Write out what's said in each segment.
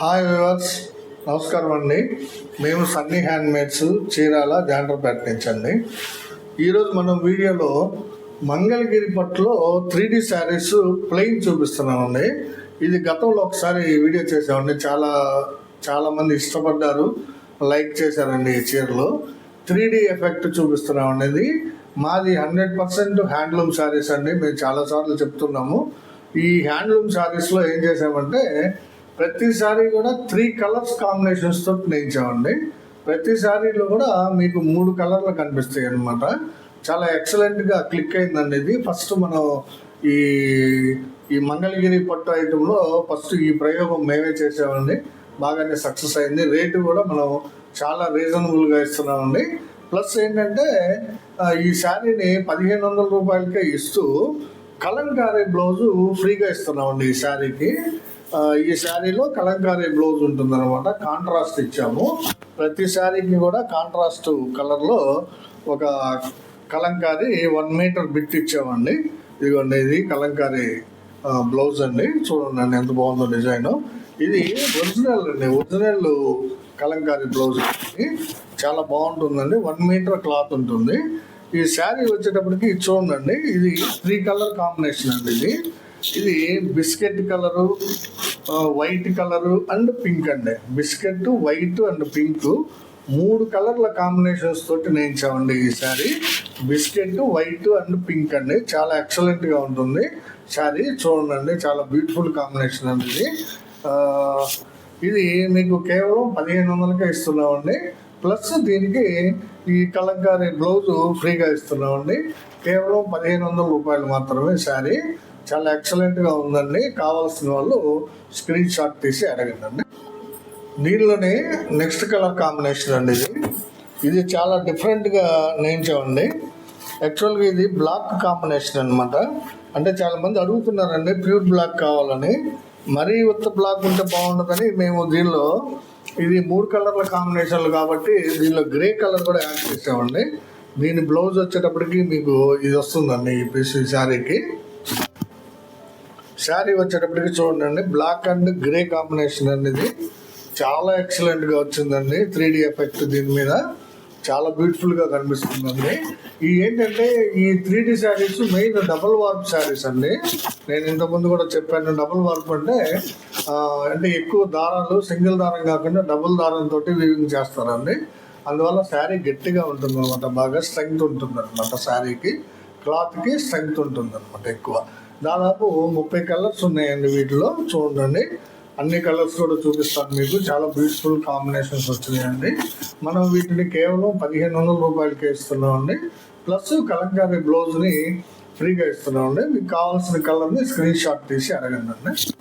Hi viewers నమస్కారం అండి. మేము సన్నీ హ్యాండ్మేడ్స్ చీరాల జాండ్రపేట నుంచి అండి. ఈరోజు మనం వీడియోలో మంగళగిరి పట్టులో త్రీ డి శారీస్ ప్లెయిన్ చూపిస్తున్నామండి. ఇది గతంలో ఒకసారి వీడియో చేసామండి. చాలా చాలామంది ఇష్టపడ్డారు లైక్ చేశారండి ఈ చీరలు. త్రీ డీ ఎఫెక్ట్ చూపిస్తున్నామండి ఇది. మాది హండ్రెడ్ పర్సెంట్ హ్యాండ్లూమ్ శారీస్ అండి. మేము చాలాసార్లు చెప్తున్నాము. ఈ హ్యాండ్లూమ్ శారీస్లో ఏం చేసామంటే ప్రతి సారీ కూడా త్రీ కలర్స్ కాంబినేషన్స్ తోటి నేయించామండి ప్రతి సారీలో కూడా మీకు మూడు కలర్లు కనిపిస్తాయి అన్నమాట. చాలా ఎక్సలెంట్గా క్లిక్ అయిందండి ఇది. ఫస్ట్ మనం ఈ ఈ మంగళగిరి పట్టు ఐటెంలో ఫస్ట్ ఈ ప్రయోగం మేమే చేసామండి బాగానే సక్సెస్ అయింది. రేటు కూడా మనం చాలా రీజనబుల్గా ఇస్తున్నామండి. ప్లస్ ఏంటంటే ఈ శారీని పదిహేను వందల రూపాయలకే ఇస్తూ కలంకారీ బ్లౌజు ఫ్రీగా ఇస్తున్నామండి ఈ శారీకి. ఈ శారీలో కలంకారీ బ్లౌజ్ ఉంటుందన్నమాట. కాంట్రాస్ట్ ఇచ్చాము. ప్రతి శారీకి కూడా కాంట్రాస్ట్ కలర్లో ఒక కలంకారీ వన్ మీటర్ బిట్ ఇచ్చామండి. ఇదిగోండి ఇది కలంకారీ బ్లౌజ్ అండి. చూడండి అండి ఎంత బాగుందో డిజైన్. ఇది ఒరిజినల్ అండి ఒరిజినల్ కలంకారీ బ్లౌజ్. చాలా బాగుంటుందండి వన్ మీటర్ క్లాత్ ఉంటుంది. ఈ శారీ వచ్చేటప్పటికి చూడండి ఇది త్రీ కలర్ కాంబినేషన్ అండి ఇది. ఇది biscuit colour white colour and pink అండి. బిస్కెట్ వైట్ అండ్ పింక్ మూడు కలర్ల కాంబినేషన్స్ తోటి నేయించామండి ఈ sari. Biscuit white and pink అండి. చాలా ఎక్సలెంట్గా ఉంటుంది. శారీ చూడండి చాలా బ్యూటిఫుల్ కాంబినేషన్ అండి ఇది. ఇది మీకు కేవలం పదిహేను వందలకే ఇస్తున్నామండి. ప్లస్ దీనికి ఈ కలంకారీ బ్లౌజ్ ఫ్రీగా ఇస్తున్నామండి. కేవలం పదిహేను వందల రూపాయలు మాత్రమే శారీ. చాలా ఎక్సలెంట్గా ఉందండి. కావాల్సిన వాళ్ళు స్క్రీన్ షాట్ తీసి అడగండి దీనిలోనే నెక్స్ట్ కలర్ కాంబినేషన్ అండి ఇది. ఇది చాలా డిఫరెంట్గా నేయించామండి. యాక్చువల్గా ఇది బ్లాక్ కాంబినేషన్ అనమాట అంటే చాలా మంది అడుగుతున్నారండి ప్యూర్ బ్లాక్ కావాలని. మరీ ఉత్త బ్లాక్ ఉంటే బాగుండదని మేము దీనిలో ఇది మూడు కలర్ల కాంబినేషన్లు కాబట్టి దీనిలో గ్రే కలర్ కూడా యాడ్ చేసామండి. దీని బ్లౌజ్ వచ్చేటప్పటికి మీకు ఇది వస్తుందండి ఈ పీస్ ఈ శారీకి శారీ వచ్చేటప్పటికి చూడండి బ్లాక్ అండ్ గ్రే కాంబినేషన్ అనేది చాలా ఎక్సలెంట్గా వచ్చిందండి. త్రీ డి ఎఫెక్ట్ దీని మీద చాలా బ్యూటిఫుల్గా కనిపిస్తుందండి. ఈ ఏంటంటే ఈ three D saris main double warp saris అండి. నేను ఇంతకుముందు కూడా చెప్పాను డబుల్ వార్ప్ అంటే అంటే ఎక్కువ దారాలు సింగిల్ దారం కాకుండా డబుల్ దారంతో వీవింగ్ చేస్తారండి. అందువల్ల శారీ గట్టిగా ఉంటుంది అనమాట బాగా స్ట్రెంగ్త్ ఉంటుంది అనమాట శారీకి. క్లాత్కి స్ట్రెంగ్త్ ఉంటుంది అనమాట ఎక్కువ. దాదాపు ముప్పై కలర్స్ ఉన్నాయండి వీటిలో. చూడండి. అన్ని కలర్స్ కూడా చూపిస్తాను మీకు. చాలా బ్యూటిఫుల్ కాంబినేషన్స్ వచ్చినాయండి. మనం వీటిని కేవలం పదిహేను వందల రూపాయలకి ఇస్తున్నామండి. ప్లస్ కలంకారీ బ్లౌజ్ని ఫ్రీగా ఇస్తున్నామండి. మీకు కావాల్సిన కలర్ని స్క్రీన్ షాట్ తీసి అడగండి. అండి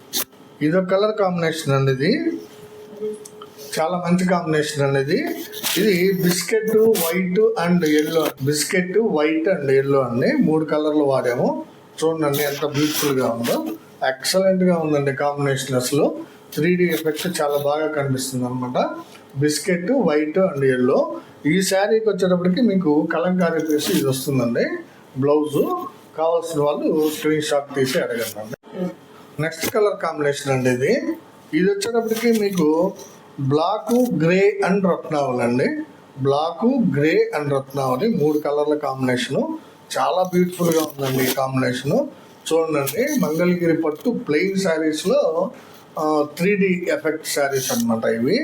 ఇదొక కలర్ కాంబినేషన్ అండి ఇది. చాలా మంచి కాంబినేషన్ అనేది ఇది. Biscuit white and yellow biscuit white and yellow అండి. మూడు కలర్లు వాడాము. చూడండి ఎంత బ్యూటిఫుల్గా ఉందో. ఎక్సలెంట్గా ఉందండి కాంబినేషన్ అసలు త్రీ డి ఎఫెక్ట్ చాలా బాగా కనిపిస్తుంది అనమాట బిస్కెట్ వైట్ అండ్ ఎల్లో ఈ శారీకి వచ్చేటప్పటికి మీకు కలంకారీ పీస్ ఇది వస్తుందండి. బ్లౌజు కావాల్సిన వాళ్ళు స్క్రీన్ షాట్ తీసి అడగండి. నెక్స్ట్ కలర్ కాంబినేషన్ అండి ఇది. ఇది వచ్చేటప్పటికి మీకు బ్లాక్ గ్రే అండ్ రత్నావళి అండి. బ్లాక్ గ్రే అండ్ రత్నావళి. మూడు కలర్ల కాంబినేషను చాలా బ్యూటిఫుల్గా ఉందండి కాంబినేషన్ కాంబినేషను చూడండి మంగళగిరి పట్టు ప్లెయిన్ శారీస్లో త్రీ డి ఎఫెక్ట్ శారీస్ అన్నమాట ఇవి.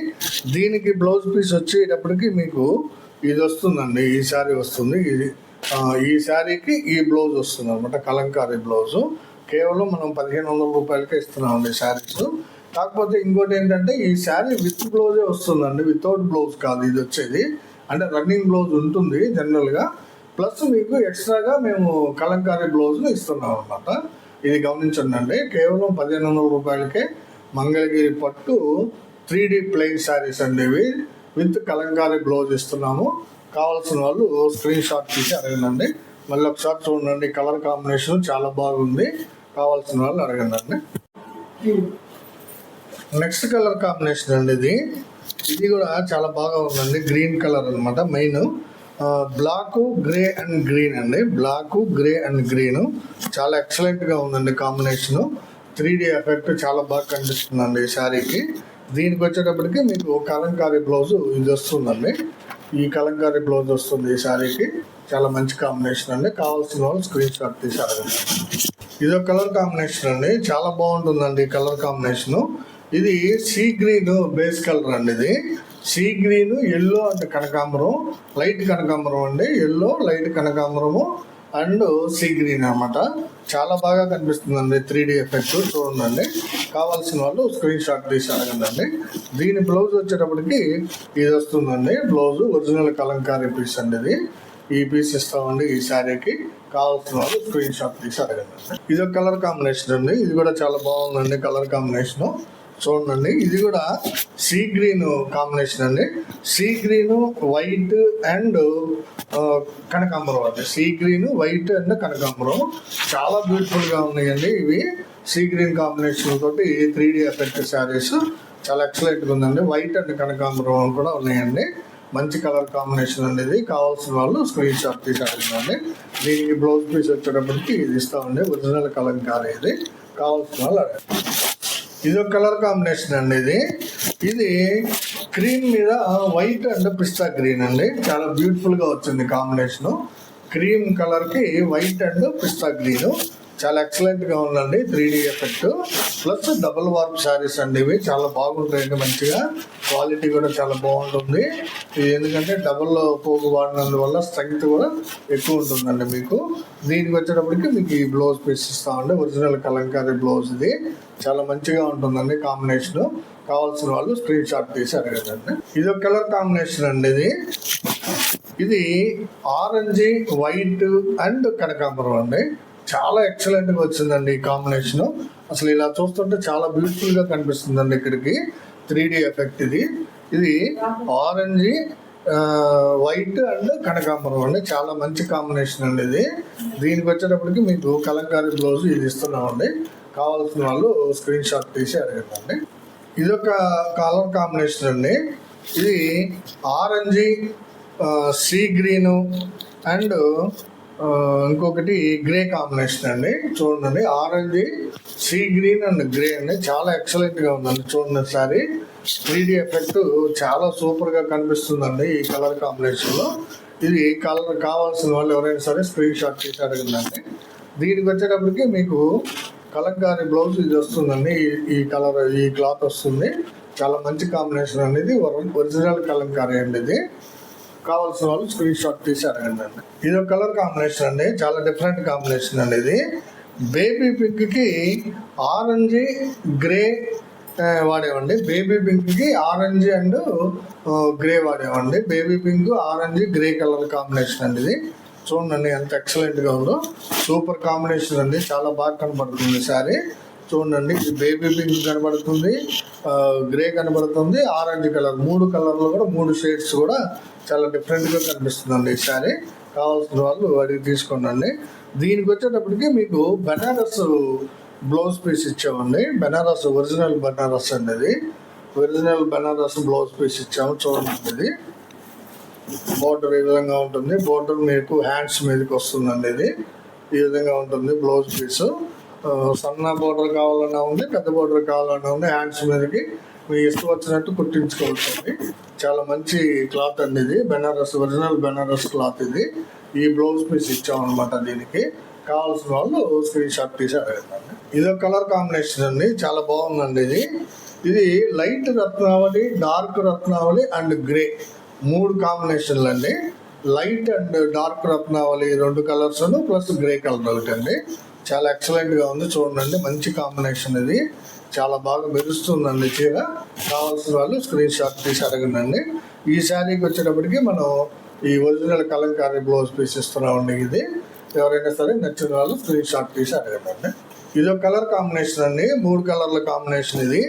దీనికి బ్లౌజ్ పీస్ వచ్చేటప్పటికి మీకు ఇది వస్తుందండి ఈ శారీ వస్తుంది. ఇది ఈ శారీకి ఈ బ్లౌజ్ వస్తుంది అనమాట కలంకారీ బ్లౌజు కేవలం మనం పదిహేను వందల రూపాయలకే ఇస్తున్నామండి శారీస్ కాకపోతే ఇంకోటి ఏంటంటే ఈ శారీ విత్ బ్లౌజే వస్తుందండి వితౌట్ బ్లౌజ్ కాదు ఇది వచ్చేది. అంటే రన్నింగ్ బ్లౌజ్ ఉంటుంది జనరల్గా ప్లస్ మీకు ఎక్స్ట్రాగా మేము కలంకారీ బ్లౌజ్ను ఇస్తున్నాం అనమాట ఇది గమనించండి అండి కేవలం పదిహేను వందల రూపాయలకే మంగళగిరి పట్టు త్రీ డి ప్లెయిన్ శారీస్ అండి ఇవి. విత్ కలంకారీ బ్లౌజ్ ఇస్తున్నాము. కావాల్సిన వాళ్ళు స్క్రీన్ షాట్ తీసి అడగండి మళ్ళీ ఒకసారి చూడండి కలర్ కాంబినేషన్ చాలా బాగుంది. కావాల్సిన వాళ్ళు అడగండి అండి నెక్స్ట్ కలర్ కాంబినేషన్ అండి ఇది. ఇది కూడా చాలా బాగా ఉందండి గ్రీన్ కలర్ అనమాట main. Black grey and green అండి. Black grey and green. చాలా ఎక్సలెంట్గా ఉందండి కాంబినేషన్ త్రీ డి ఎఫెక్ట్ చాలా బాగా కనిపిస్తుందండి ఈ శారీకి. దీనికి వచ్చేటప్పటికి మీకు కలంకారీ బ్లౌజ్ ఇది వస్తుందండి. ఈ కలంకారీ బ్లౌజ్ వస్తుంది ఈ శారీకి. చాలా మంచి కాంబినేషన్ అండి. కావాల్సిన వాళ్ళు స్క్రీన్ షాట్ తీసారు ఇది ఒక కలర్ కాంబినేషన్ అండి. చాలా బాగుంటుందండి ఈ కలర్ కాంబినేషన్ ఇది సీ గ్రీన్ బేస్ కలర్ అండి ఇది. సీ గ్రీన్ ఎల్లో అండ్ కనకాంబరం లైట్ కనకాంబరం అండి. ఎల్లో లైట్ కనకాంబరము అండ్ సీ గ్రీన్ అన్నమాట. చాలా బాగా కనిపిస్తుందండి త్రీ డి ఎఫెక్ట్ చూడండి. కావాల్సిన వాళ్ళు స్క్రీన్ షాట్ తీసి అడగండి దీని బ్లౌజ్ వచ్చేటప్పటికి ఇది వస్తుందండి. బ్లౌజ్ ఒరిజినల్ కలంకారీ పీస్ అండి ఇది. ఈ పీస్ ఇస్తామండి ఈ శారీకి. కావాల్సిన వాళ్ళు స్క్రీన్ షాట్ తీసి అడగండి ఇది కలర్ కాంబినేషన్ అండి. ఇది కూడా చాలా బాగుందండి కలర్ కాంబినేషన్. చూడండి ఇది కూడా సీ గ్రీన్ కాంబినేషన్ అండి. సీ గ్రీన్ వైట్ అండ్ కనకాంబరం అండి. సీ గ్రీన్ వైట్ అండ్ కనకాంబరం. చాలా బ్యూటిఫుల్గా ఉన్నాయండి ఇవి. సీ గ్రీన్ కాంబినేషన్ తోటి త్రీ డి ఎఫెక్ట్ శారీస్ చాలా ఎక్సలెంట్గా ఉందండి. వైట్ అండ్ కనకాంబరం కూడా ఉన్నాయండి. మంచి కలర్ కాంబినేషన్ అనేది కావాల్సిన వాళ్ళు స్క్రీన్ షాట్ తీసి దీనికి బ్లౌజ్ పీస్ వచ్చేటప్పటికి ఇది ఇస్తామండి. ఒరిజినల్ కలంకారీ ఇది కావాల్సిన వాళ్ళు అడగండి. ఇది ఒక కలర్ కాంబినేషన్ అండి ఇది. ఇది క్రీమ్ మీద వైట్ అండ్ పిస్తా గ్రీన్ అండి. చాలా బ్యూటిఫుల్గా వచ్చింది కాంబినేషన్. క్రీమ్ కలర్కి వైట్ అండ్ పిస్తా గ్రీన్. చాలా ఎక్సలెంట్గా ఉందండి three D effect plus double warp saris అండి ఇవి చాలా బాగుంటాయండి మంచిగా. క్వాలిటీ కూడా చాలా బాగుంటుంది. ఇది ఎందుకంటే డబుల్ పోగు వాడినందువల్ల స్ట్రెంగ్త్ కూడా ఎక్కువ ఉంటుందండి మీకు. దీనికి వచ్చేటప్పటికి మీకు ఈ బ్లౌజ్ పీస్ ఇస్తామండి ఒరిజినల్ కలంకారీ బ్లౌజ్ ఇది. చాలా మంచిగా ఉంటుందండి కాంబినేషన్ కావాల్సిన వాళ్ళు స్క్రీన్ షాట్ తీసి అడగదండి ఇది ఒక కలర్ కాంబినేషన్ అండి ఇది. ఇది ఆరెంజ్ వైట్ అండ్ కనకాంబరం అండి. చాలా ఎక్సలెంట్గా వచ్చిందండి ఈ కాంబినేషన్ అసలు ఇలా చూస్తుంటే చాలా బ్యూటిఫుల్గా కనిపిస్తుందండి ఇక్కడికి. త్రీ డి ఎఫెక్ట్ ఇది. ఇది ఆరెంజ్ వైట్ అండ్ కనకాంబరం అండి. చాలా మంచి కాంబినేషన్ అండి ఇది. దీనికి వచ్చేటప్పటికి మీకు కలంకారీ బ్లౌజ్ ఇది ఇస్తున్నామండి. కావాల్సిన వాళ్ళు స్క్రీన్ షాట్ తీసి అడగండి. ఇది ఒక కలర్ కాంబినేషన్ అండి. ఇది ఆరెంజ్ సీ గ్రీను అండ్ ఇంకొకటి గ్రే కాంబినేషన్ అండి చూడండి. Orange sea green and grey అండి. చాలా ఎక్సలెంట్గా ఉందండి చూడండి ఒకసారి. త్రీడీ ఎఫెక్ట్ చాలా సూపర్గా కనిపిస్తుందండి ఈ కలర్ కాంబినేషన్లో. ఇది కలర్ కావాల్సిన వాళ్ళు ఎవరైనా సరే స్క్రీన్ షాట్ తీసి అడిగిందండి దీనికి వచ్చేటప్పటికి మీకు కలంకారీ బ్లౌజ్ ఇది వస్తుందండి. ఈ- ఈ కలర్ ఈ క్లాత్ వస్తుంది. చాలా మంచి కాంబినేషన్ అనేది ఒరిజినల్ కలంకారీ అండి ఇది. కావాల్సిన వాళ్ళు స్క్రీన్ షాట్ తీసి అడగండి అండి. ఇది ఒక కలర్ కాంబినేషన్ అండి. చాలా డిఫరెంట్ కాంబినేషన్ అండి ఇది. బేబీ పింక్కి ఆరెంజ్ గ్రే వాడేవండి. బేబీ పింక్కి orange and grey వాడేవండి. Baby pink orange grey colour combination అండి ఇది. చూడండి ఎంత ఎక్సలెంట్గా ఉందో. సూపర్ కాంబినేషన్ అండి. చాలా బాగా కనబడుతుంది సారీ. చూడండి ఇది బేబీ పింక్ కనబడుతుంది గ్రే కనబడుతుంది ఆరెంజ్ కలర్ మూడు కలర్లు కూడా మూడు షేడ్స్ కూడా చాలా డిఫరెంట్గా కనిపిస్తుందండి ఈ కావాల్సిన వాళ్ళు అడిగి తీసుకోండి దీనికి వచ్చేటప్పటికి మీకు బెనారస్ బ్లౌజ్ పీస్ ఇచ్చామండి. బెనారస్ ఒరిజినల్ బెనారస్ అండి ఇది ఒరిజినల్ బెనారస్ బ్లౌజ్ పీస్ ఇచ్చాము చూడండి ఇది. బోర్డర్ ఈ విధంగా ఉంటుంది? బోర్డర్ మీకు హ్యాండ్స్ మీదకి వస్తుందండి ఇది. ఈ విధంగా ఉంటుంది బ్లౌజ్ పీస్. సన్న బోర్డర్ కావాలన్నా ఉంది పెద్ద బోర్డర్ కావాలన్నా ఉంది. హ్యాండ్స్ మీదకి మీ ఇష్టం వచ్చినట్టు కుట్టించుకోవచ్చండి. చాలా మంచి క్లాత్ అండి ఇది. బెనారస్ ఒరిజినల్ బెనారస్ క్లాత్ ఇది. ఈ బ్లౌజ్ పీస్ ఇచ్చామన్నమాట దీనికి. కావాల్సిన వాళ్ళు స్క్రీన్ షాట్ తీసి అడగండి. ఇది ఒక కలర్ కాంబినేషన్ అండి. చాలా బాగుందండి ఇది. ఇది లైట్ రత్నావళి డార్క్ రత్నావళి అండ్ గ్రే మూడు కాంబినేషన్లు అండి. లైట్ అండ్ డార్క్ రత్నావళి రెండు కలర్స్ ప్లస్ గ్రే కలర్ ఒకటి అండి చాలా ఎక్సలెంట్గా ఉంది. చూడండి మంచి కాంబినేషన్ ఇది. చాలా బాగా మెరుస్తుందండి చీర. కావాల్సిన వాళ్ళు స్క్రీన్ షాట్ తీసి అడగండి ఈ శారీకి వచ్చేటప్పటికి మనం ఈ ఒరిజినల్ కలంకారీ బ్లౌజ్ పీస్ ఇస్తున్నామండి ఇది. ఎవరైనా సరే నచ్చిన వాళ్ళు స్క్రీన్ షాట్ తీసి అడగండి ఇది ఒక కలర్ కాంబినేషన్ అండి. మూడు కలర్ల కాంబినేషన్ ఇది.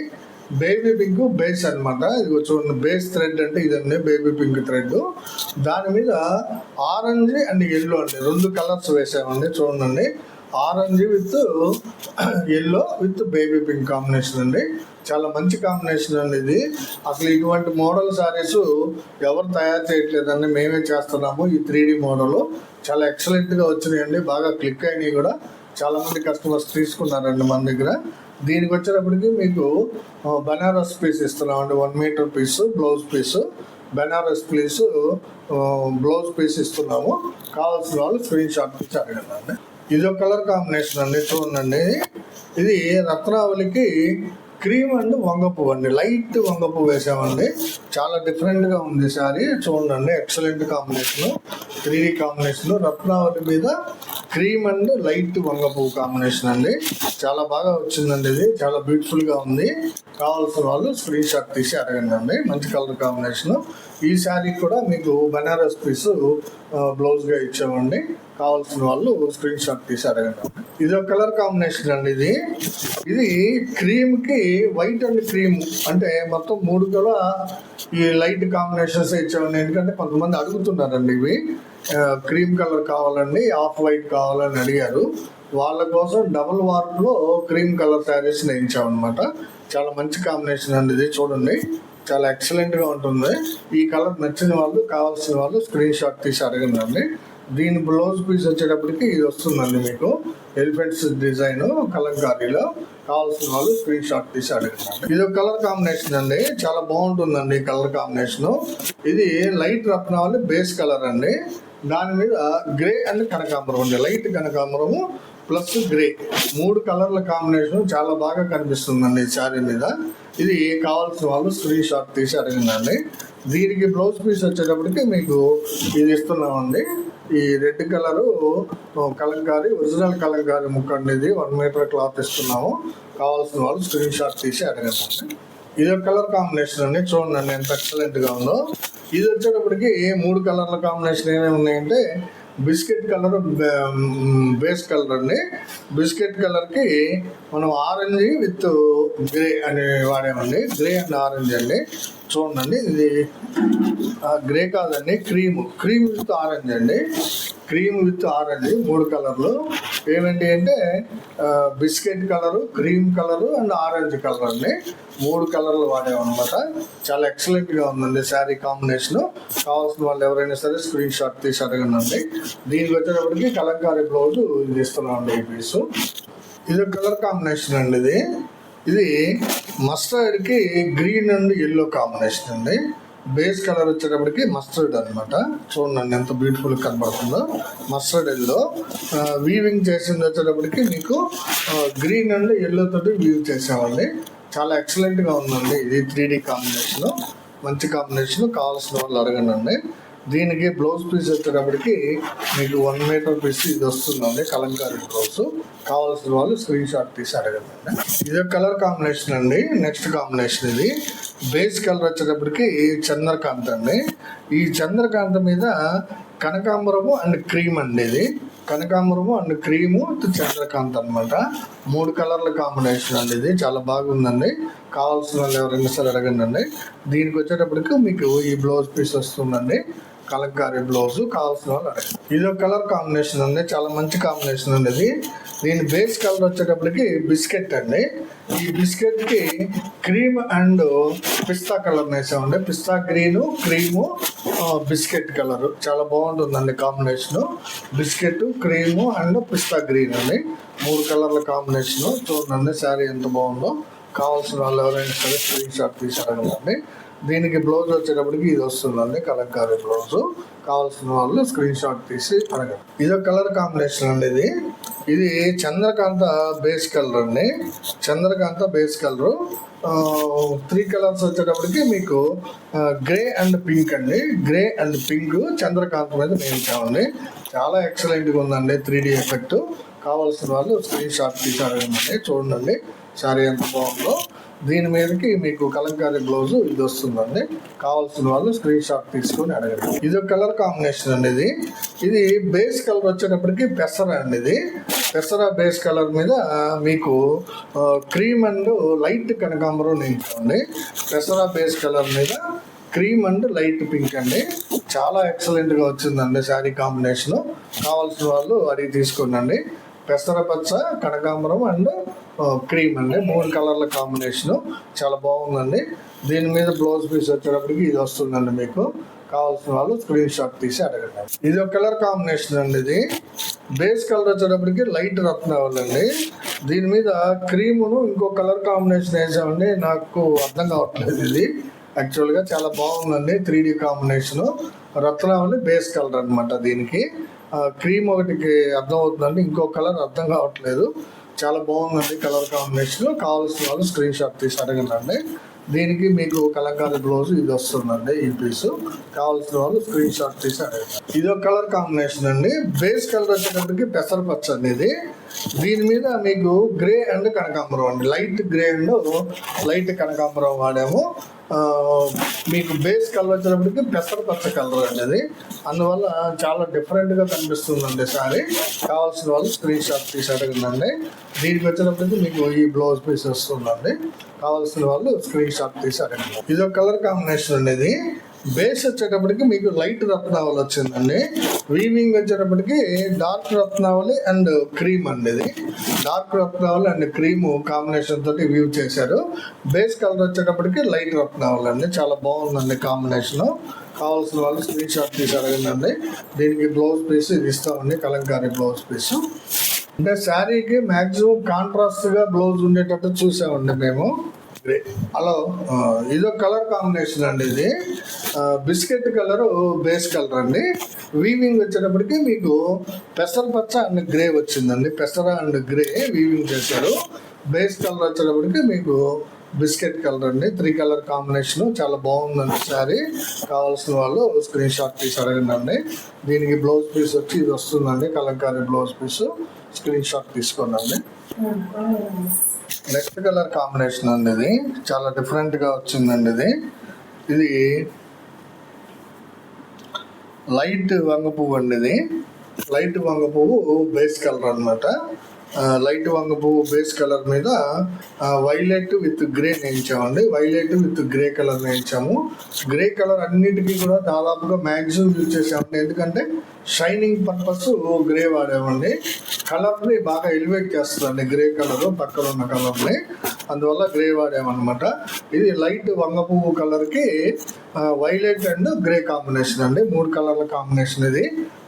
బేబీ పింక్ బేస్ అన్నమాట. ఇది చూడండి బేస్ థ్రెడ్ అంటే ఇదండి బేబీ పింక్ థ్రెడ్ దాని మీద ఆరెంజ్ అండ్ ఎల్లో అండి. రెండు కలర్స్ వేసామండి చూడండి orange with yellow with baby pink combination అండి. చాలా మంచి కాంబినేషన్ అండి ఇది. అసలు ఇటువంటి మోడల్ సారీస్ ఎవరు తయారు చేయట్లేదండి. మేమే చేస్తున్నాము ఈ త్రీ డి మోడల్. చాలా ఎక్సలెంట్గా వచ్చినాయండి. బాగా క్లిక్ అయినాయి కూడా. చాలా మంది కస్టమర్స్ తీసుకున్నారండి మన దగ్గర. దీనికి వచ్చేటప్పటికి మీకు బనారస్ పీస్ ఇస్తున్నామండి. One metre piece blouse piece Benaras piece blouse piece ఇస్తున్నాము. కావాల్సిన వాళ్ళు స్క్రీన్ షాట్ తీసి అడగండి ఇది ఒక కలర్ కాంబినేషన్ అండి చూడండి ఇది రత్నావళికి క్రీమ్ అండ్ వంగపువ్వు అండి లైట్ వంగపువ్వు వేసామండి. చాలా డిఫరెంట్గా ఉంది సారీ చూడండి excellent combination three D combination రత్నావళి మీద క్రీమ్ అండ్ లైట్ వంగపువ్వు కాంబినేషన్ అండి. చాలా బాగా వచ్చిందండి ఇది చాలా బ్యూటిఫుల్గా ఉంది. కావాల్సిన వాళ్ళు స్క్రీన్ షాట్ తీసి అడగండి అండి మంచి కలర్ కాంబినేషన్. ఈ శారీ కూడా మీకు బనారస్ పీస్ బ్లౌజ్గా ఇచ్చామండి కావాల్సిన వాళ్ళు స్క్రీన్ షాట్ తీసి అడగండి. ఇది ఒక కలర్ కాంబినేషన్ అండి ఇది. ఇది క్రీమ్కి వైట్ అండ్ క్రీమ్ అంటే మొత్తం మూడు కూడా ఈ లైట్ కాంబినేషన్స్ ఇచ్చామండి ఎందుకంటే కొంతమంది అడుగుతున్నారండి ఇవి. క్రీమ్ కలర్ కావాలండి ఆఫ్ వైట్ కావాలని అడిగారు. వాళ్ళ కోసం డబుల్ వార్ప్లో క్రీమ్ కలర్ శారీస్ నేయించామన్నమాట. చాలా మంచి కాంబినేషన్ అండి ఇది చూడండి. చాలా ఎక్సలెంట్గా ఉంటుంది. ఈ కలర్ నచ్చిన వాళ్ళు కావాల్సిన వాళ్ళు స్క్రీన్ షాట్ తీసి అడగండి దీని బ్లౌజ్ పీస్ వచ్చేటప్పటికి ఇది వస్తుందండి మీకు. ఎలిఫెంట్స్ డిజైన్ కలంకారీలో కావాల్సిన వాళ్ళు స్క్రీన్ షాట్ తీసి అడగండి ఇది ఒక కలర్ కాంబినేషన్ అండి. చాలా బాగుంటుందండి ఈ కలర్ కాంబినేషన్ ఇది లైట్ రత్నావళి బేస్ కలర్ అండి. దాని మీద గ్రే అండ్ కనకాంబరం అండి. లైట్ కనకాంబరము ప్లస్ గ్రే. మూడు కలర్ల కాంబినేషన్ చాలా బాగా కనిపిస్తుందండి శారీ మీద. ఇది కావాల్సిన వాళ్ళు స్క్రీన్ షాట్ తీసి అడిగిందండి దీనికి బ్లౌజ్ పీస్ వచ్చేటప్పటికి మీకు ఇది ఇస్తున్నామండి. ఈ red colour kalamkari original kalamkari ముక్క ఇది. వన్ మీటర్ క్లాత్ ఇస్తున్నాము. కావాల్సిన వాళ్ళు స్క్రీన్ షాట్ తీసి అడగండి. ఇది ఒక కలర్ కాంబినేషన్ అండి. చూడండి ఎంత ఎక్సలెంట్గా ఉందో. ఇది వచ్చేటప్పటికి మూడు కలర్ల కాంబినేషన్ ఏమేమి ఉన్నాయంటే బిస్కెట్ కలర్ బేస్ కలర్ అండి బిస్కెట్ కలర్కి మనం ఆరెంజ్ విత్ గ్రే అని వాడామండి. గ్రే అండ్ ఆరెంజ్ అండి. చూడండి. ఇది గ్రే కాదండి క్రీమ్. క్రీమ్ విత్ ఆరెంజ్ అండి. క్రీమ్ విత్ ఆరెంజ్ మూడు కలర్లు. ఏమేంటి అంటే biscuit colour cream colour and orange colour అండి. మూడు కలర్లు వాడామన్నమాట. చాలా ఎక్సలెంట్గా ఉందండి శారీ కాంబినేషన్. కావాల్సిన వాళ్ళు ఎవరైనా సరే స్క్రీన్ షాట్ తీసి అడగనండి. దీనికి వచ్చేటప్పటికి కలంకారీ బ్లౌజ్ ఇది ఇస్తున్నాం అండి ఈ పీసు. ఇది కలర్ కాంబినేషన్ అండి ఇది. ఇది మస్టర్డ్కి గ్రీన్ అండ్ ఎల్లో కాంబినేషన్ అండి. బేస్ కలర్ వచ్చేటప్పటికి మస్టర్డ్ అన్నమాట. చూడండి ఎంత బ్యూటిఫుల్ కనబడుతుందో. మస్టర్డ్ ఎల్లో వీవింగ్ చేసింది వచ్చేటప్పటికి మీకు గ్రీన్ అండ్ ఎల్లో తోటి వీవ్ చేసామండి చాలా ఎక్సలెంట్గా ఉందండి. ఇది త్రీ డి కాంబినేషన్ మంచి కాంబినేషన్ కావాల్సిన వాళ్ళు అడగండి దీనికి బ్లౌజ్ పీస్ వచ్చేటప్పటికి మీకు వన్ మీటర్ పీస్ ఇది వస్తుందండి కలంకారీ బ్లౌజ్. కావాల్సిన వాళ్ళు స్క్రీన్ షాట్ తీసి అడగండి. ఇది ఒక కలర్ కాంబినేషన్ అండి నెక్స్ట్ కాంబినేషన్ ఇది. బేస్ కలర్ వచ్చేటప్పటికి చంద్రకాంత్ అండి. ఈ చంద్రకాంత్ మీద కనకాంబరము అండ్ క్రీమ్ అండి ఇది. కనకాంబరము అండ్ క్రీము చంద్రకాంత్ అనమాట మూడు కలర్ల కాంబినేషన్ అండి ఇది. చాలా బాగుందండి. కావాల్సిన వాళ్ళు ఎవరైనా సరే అడగండి అండి. దీనికి వచ్చేటప్పటికి మీకు ఈ బ్లౌజ్ పీస్ వస్తుందండి. కలంకారీ బ్లౌజ్ కావాల్సిన వాళ్ళు అడగండి. ఇది ఒక కలర్ కాంబినేషన్ ఉంది చాలా మంచి కాంబినేషన్ ఉంది ఇది దీని బేస్ కలర్ వచ్చేటప్పటికి బిస్కెట్ అండి. ఈ బిస్కెట్కి క్రీమ్ అండ్ పిస్తా కలర్ వేసామండి పిస్తా గ్రీన్ క్రీము బిస్కెట్ కలర్. చాలా బాగుంటుందండి combination. Biscuit cream and pista green అండి. మూడు కలర్ల కాంబినేషన్. చూడండి శారీ ఎంత బాగుందో. కావాల్సిన వాళ్ళు ఎవరైనా సరే స్క్రీన్ షాట్ తీసారనుకోండి దీనికి బ్లౌజ్ వచ్చేటప్పటికి ఇది వస్తుందండి కలంకారీ బ్లౌజ్ కావాల్సిన వాళ్ళు స్క్రీన్ షాట్ తీసి అడగండి. ఇది ఒక కలర్ కాంబినేషన్ అండి ఇది. ఇది చంద్రకాంత బేస్ కలర్ అండి. Chandrakanta base colour three colours వచ్చేటప్పటికి మీకు గ్రే అండ్ పింక్ అండి. గ్రే అండ్ పింక్ చంద్రకాంత మీద వేయించామండి చాలా ఎక్సలెంట్గా ఉందండి త్రీ డి ఎఫెక్ట్ కావాల్సిన వాళ్ళు స్క్రీన్ షాట్ తీసి అడగండి. చూడండి శారీ ఎంత బాగుందో. దీని మీదకి మీకు కలంకారీ బ్లౌజ్ ఇది వస్తుందండి. కావాల్సిన వాళ్ళు స్క్రీన్ షాట్ తీసుకొని అడగండి. ఇది ఒక కలర్ కాంబినేషన్ అండి ఇది. ఇది బేస్ కలర్ వచ్చేటప్పటికి పెసర అండి ఇది. పెసర బేస్ కలర్ మీద మీకు క్రీమ్ అండ్ లైట్ కనకాంబరం నింపండి పెసర బేస్ కలర్ మీద క్రీమ్ అండ్ లైట్ పింక్ అండి. చాలా ఎక్సలెంట్గా వచ్చిందండి శారీ కాంబినేషన్. కావాల్సిన వాళ్ళు అడిగి తీసుకోండి. పెసర పచ్చ కనకాంబరం అండ్ క్రీమ్ అండి. మూడు కలర్ల కాంబినేషన్. చాలా బాగుందండి. దీని మీద బ్లౌజ్ పీస్ వచ్చేటప్పటికి ఇది వస్తుందండి మీకు. కావాల్సిన వాళ్ళు స్క్రీన్ షాట్ తీసి అడగండి. ఇది ఒక కలర్ కాంబినేషన్ అండి ఇది. బేస్ కలర్ వచ్చేటప్పటికి లైట్ రత్నావళి అండి దీని మీద క్రీమును ఇంకో కలర్ కాంబినేషన్ వేసామండి. నాకు అర్థం కావట్లేదు ఇది. యాక్చువల్గా చాలా బాగుందండి. Three D combination. రత్నావళి బేస్ కలర్ అనమాట దీనికి. క్రీమ్ ఒకటికి అర్థం అవుతుందండి ఇంకో కలర్ అర్థం కావట్లేదు. చాలా బాగుందండి కలర్ కాంబినేషన్ కావాల్సిన వాళ్ళు స్క్రీన్ షాట్ తీసి అడగండి దీనికి మీకు కలంకారీ బ్లౌజ్ ఇది వస్తుందండి ఈ పీస్. కావాల్సిన వాళ్ళు స్క్రీన్ షాట్ తీసి అడగండి. ఇది ఒక కలర్ కాంబినేషన్ అండి. బేస్ కలర్ వచ్చేటప్పటికి పెసరపచ్చ అండి ఇది. దీని మీద మీకు గ్రే అండ్ కనకాంబరం అండి. లైట్ గ్రే అండ్ లైట్ కనకాంబరం వాడాము. మీకు బేస్ కలర్ వచ్చినప్పటికి పెసర పచ్చ కలర్ అండి అది. అందువల్ల చాలా డిఫరెంట్గా కనిపిస్తుందండి సారీ. కావాల్సిన వాళ్ళు స్క్రీన్ షాట్ తీసి అడగండి దీనికి వచ్చినప్పటికి మీకు ఈ బ్లౌజ్ పీస్ వస్తుందండి కావాల్సిన వాళ్ళు స్క్రీన్ షాట్ తీసి అడగండి ఇది ఒక కలర్ కాంబినేషన్ అండి బేస్ వచ్చేటప్పటికి మీకు లైట్ రత్నావళి వచ్చిందండి. వీవింగ్ వచ్చేటప్పటికి డార్క్ రత్నావళి అండ్ క్రీమ్ అండి ఇది. డార్క్ రత్నావళి అండ్ క్రీమ్ కాంబినేషన్ తోటి వీవ్ చేశారు. బేస్ కలర్ వచ్చేటప్పటికి లైట్ రత్నావళి అండి. చాలా బాగుందండి కాంబినేషన్. కావాల్సిన వాళ్ళు స్క్రీన్ షాట్ తీసి అడగండి. దీనికి బ్లౌజ్ పీస్ ఇది ఇస్తామండి కలంకారీ బ్లౌజ్ పీస్. అంటే శారీకి మ్యాక్సిమం కాంట్రాస్ట్గా బ్లౌజ్ ఉండేటట్టు చూసామండి మేము. గ్రే. హలో ఆ, ఇదో కలర్ కాంబినేషన్ అండి ఇది. బిస్కెట్ కలర్ బేస్ కలర్ అండి. వీవింగ్ వచ్చేటప్పటికి మీకు పెసర పచ్చ అండ్ గ్రే వచ్చిందండి. పెసర అండ్ గ్రే వీవింగ్ చేశారు. బేస్ కలర్ వచ్చేటప్పటికి మీకు బిస్కెట్ కలర్ అండి. త్రీ కలర్ కాంబినేషన్ చాలా బాగుందండి శారీ కావాల్సిన వాళ్ళు స్క్రీన్ షాట్ తీసి అడగండి దీనికి బ్లౌజ్ పీస్ వచ్చి ఇది వస్తుందండి. Kalamkari blouse piece screen shot తీసుకోండి నెక్స్ట్ కలర్ కాంబినేషన్ అండి ఇది. చాలా డిఫరెంట్గా వచ్చిందండి ఇది. ఇది లైట్ వంగ పువ్వు అండి ఇది. లైట్ వంగ పువ్వు బేస్ కలర్ అనమాట లైట్ వంగపు బేస్ కలర్ మీద వైలెట్ విత్ గ్రే నేయించామండి. వైలెట్ విత్ గ్రే కలర్ నేయించాము. గ్రే కలర్ అన్నిటికీ కూడా దాదాపుగా మ్యాక్సిమం యూజ్ చేసామండి ఎందుకంటే షైనింగ్ పర్పస్ గ్రే వాడామండి. కలర్ని బాగా ఎలివేట్ చేస్తుందండి గ్రే కలర్ పక్కన ఉన్న కలర్ని. అందువల్ల గ్రే వాడామన్నమాట. ఇది లైట్ వంగ పువ్వు కలర్కి వైలెట్ అండ్ గ్రే కాంబినేషన్ అండి. మూడు కలర్ల కాంబినేషన్ ఇది.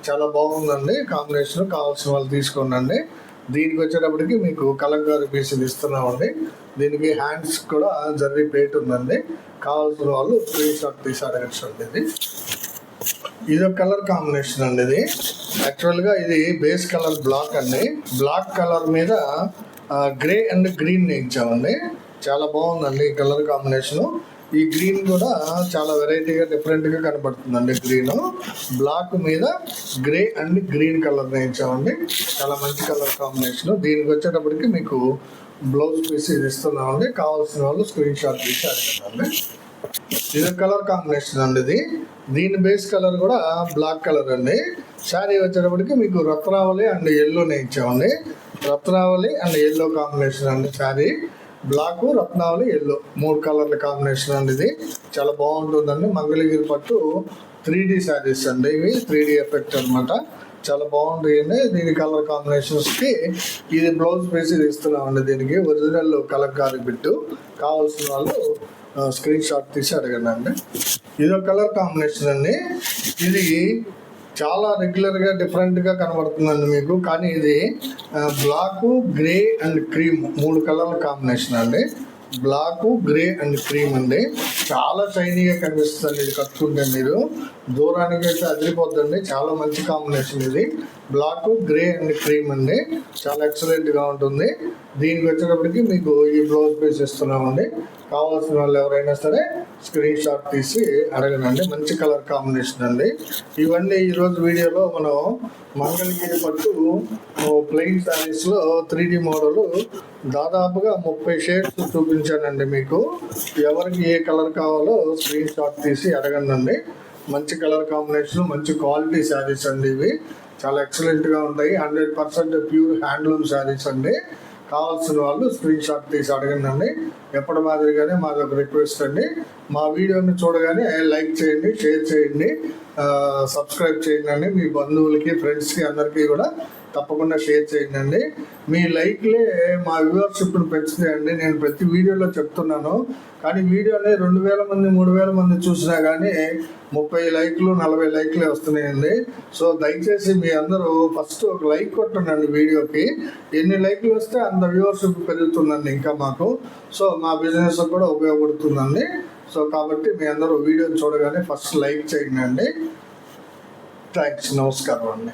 చాలా బాగుందండి. కాంబినేషన్ కావాల్సిన వాళ్ళు తీసుకోండి దీనికి వచ్చేటప్పటికి మీకు కలంకారీ పీసులు ఇస్తున్నామండి. దీనికి హ్యాండ్స్ కూడా జర్రీ ప్లేట్ ఉందండి. కావాల్సిన వాళ్ళు స్క్రీన్ షాట్ తీసి అడగచ్చండి ఇది. ఇది ఒక కలర్ కాంబినేషన్ అండి ఇది. యాక్చువల్గా ఇది బేస్ కలర్ బ్లాక్ అండి. బ్లాక్ కలర్ మీద గ్రే అండ్ గ్రీన్ ఇచ్చామండి చాలా బాగుందండి ఈ కలర్ కాంబినేషన్. ఈ గ్రీన్ కూడా చాలా వెరైటీగా డిఫరెంట్గా కనబడుతుందండి గ్రీన్. బ్లాక్ మీద గ్రే అండ్ గ్రీన్ కలర్ ఇచ్చామండి. చాలా మంచి కలర్ కాంబినేషన్ దీనికి వచ్చేటప్పటికి మీకు బ్లౌజ్ పీస్ ఇది ఇస్తున్నామండి. కావాల్సిన వాళ్ళు స్క్రీన్ షాట్ తీసి అడగండి. ఇది కలర్ కాంబినేషన్ అండి ఇది. దీని బేస్ కలర్ కూడా బ్లాక్ కలర్ అండి. శారీ వచ్చేటప్పటికి మీకు రత్నావళి అండ్ ఎల్లోనే ఇచ్చామండి. రత్నావళి అండ్ ఎల్లో కాంబినేషన్ అండి శారీ. బ్లాక్ రత్నావళి ఎల్లో మూడు కలర్ల కాంబినేషన్ అండి ఇది. చాలా బాగుంటుందండి. మంగళగిరి పట్టు త్రీ డి శారీస్ అండి ఇవి. త్రీ డి ఎఫెక్ట్ అనమాట చాలా బాగుంటాయండి దీని కలర్ కాంబినేషన్స్కి ఇది బ్లౌజ్ పీస్ ఇది ఇస్తున్నామండి దీనికి. Original kalamkari bit. కావాల్సిన వాళ్ళు స్క్రీన్ షాట్ తీసి అడగండి అండి. ఇది ఒక కలర్ కాంబినేషన్ అండి. ఇది చాలా రెగ్యులర్గా డిఫరెంట్గా కనబడుతుందండి మీకు. కానీ ఇది బ్లాక్ గ్రే అండ్ క్రీమ్ మూడు కలర్ల కాంబినేషన్ అండి. బ్లాక్ గ్రే అండ్ క్రీమ్ అండి. చాలా షైనీగా కనిపిస్తుంది ఇది కట్టుకుంటే మీరు. దూరానికి అయితే అదిరిపోద్దండి. చాలా మంచి కాంబినేషన్ ఇది. బ్లాక్ గ్రే అండ్ క్రీమ్ అండి. చాలా ఎక్సలెంట్గా ఉంటుంది. దీనికి వచ్చేటప్పటికి మీకు ఈ బ్లౌజ్ పీస్ ఇస్తున్నామండి. కావాల్సిన వాళ్ళు ఎవరైనా సరే స్క్రీన్ షాట్ తీసి అడగనండి. మంచి కలర్ కాంబినేషన్ అండి. ఇవన్నీ ఈరోజు వీడియోలో మనం మంగళగిరి పట్టు ప్లెయిన్ శారీస్లో త్రీ డి మోడల్ దాదాపుగా ముప్పై షేడ్స్ చూపించానండి మీకు. ఎవరికి ఏ కలర్ కావాలో స్క్రీన్ షాట్ తీసి అడగండి మంచి కలర్ కాంబినేషన్ మంచి క్వాలిటీ శారీస్ అండి ఇవి. చాలా ఎక్సలెంట్గా ఉంటాయి. Hundred percent pure handloom saris అండి. కావాల్సిన వాళ్ళు స్క్రీన్ షాట్ తీసి అడగండి ఎప్పటి మాదిరిగానే మాది ఒక రిక్వెస్ట్ అండి. మా వీడియోని చూడగానే లైక్ చేయండి షేర్ చేయండి సబ్స్క్రైబ్ చేయండి అండి. మీ బంధువులకి ఫ్రెండ్స్కి అందరికీ కూడా తప్పకుండా షేర్ చేయండి. మీ లైక్లే మా వ్యూవర్షిప్ను పెంచుతాయండి. నేను ప్రతి వీడియోలో చెప్తున్నాను. కానీ వీడియోని రెండు వేల మంది మూడు వేల మంది చూసినా కానీ ముప్పై లైక్లు నలభై లైక్లే వస్తున్నాయండి. సో దయచేసి మీ అందరూ ఫస్ట్ ఒక లైక్ కొట్టండి వీడియోకి. ఎన్ని లైక్లు వస్తే అంత వ్యూవర్షిప్ పెరుగుతుందండి ఇంకా మాకు. సో మా బిజినెస్ కూడా ఉపయోగపడుతుందండి. సో కాబట్టి మీ అందరూ వీడియోని చూడగానే ఫస్ట్ లైక్ చేయండి. అండి థ్యాంక్స్. నమస్కారం అండి.